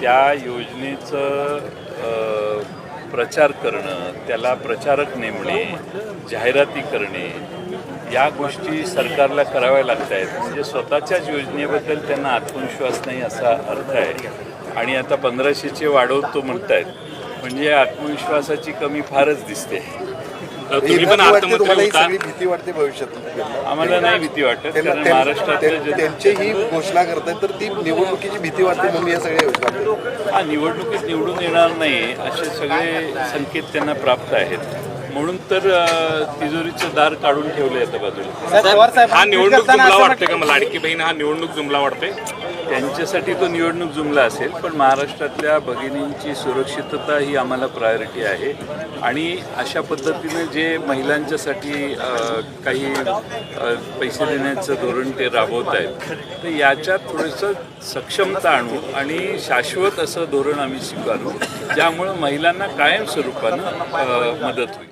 त्या योजनेचं प्रचार करणं त्याला प्रचारक नेमणे जाहिराती करणे या गोष्टी सरकारला कराव्या लागत आहेत. म्हणजे स्वतःच्याच योजनेबद्दल त्यांना आत्मविश्वास नाही असा अर्थ आहे. आणि आता पंधराशेचे वाढवतो म्हणत आहेत म्हणजे आत्मविश्वासाची कमी फारच दिसते. तुम्ही पण वाटते तुम्हाला अर्थमंत्री होता सगळी भीती वाटते भविष्यात आम्हाला नाही भीती वाटत कारण त्यांची ही घोषणा करतायत तर ती निवडणुकीची भीती वाटते म्हणून या सगळ्या योजना हा निवडणुकीत निवडून येणार नाही असे सगळे संकेत त्यांना प्राप्त आहेत. म्हणून तर तिजोरीचं दार काढून ठेवले आता बाजूला. हा निवडणूक जुमला वाटतोय का मला? लाडकी बहीण हा निवडणूक जुमला वाटतोय? त्यांच्यासाठी तो निवडणूक जुमला असेल पण महाराष्ट्रातल्या भगिनींची सुरक्षितता ही आम्हाला प्रायोरिटी आहे. आणि अशा पद्धतीनं जे महिलांच्यासाठी काही पैसे देण्याचं धोरण ते राबवत आहेत तर याच्यात थोडंसं सक्षमता आणू आणि शाश्वत असं धोरण आम्ही स्वीकारू ज्यामुळं महिलांना कायम स्वरूपानं मदत होईल.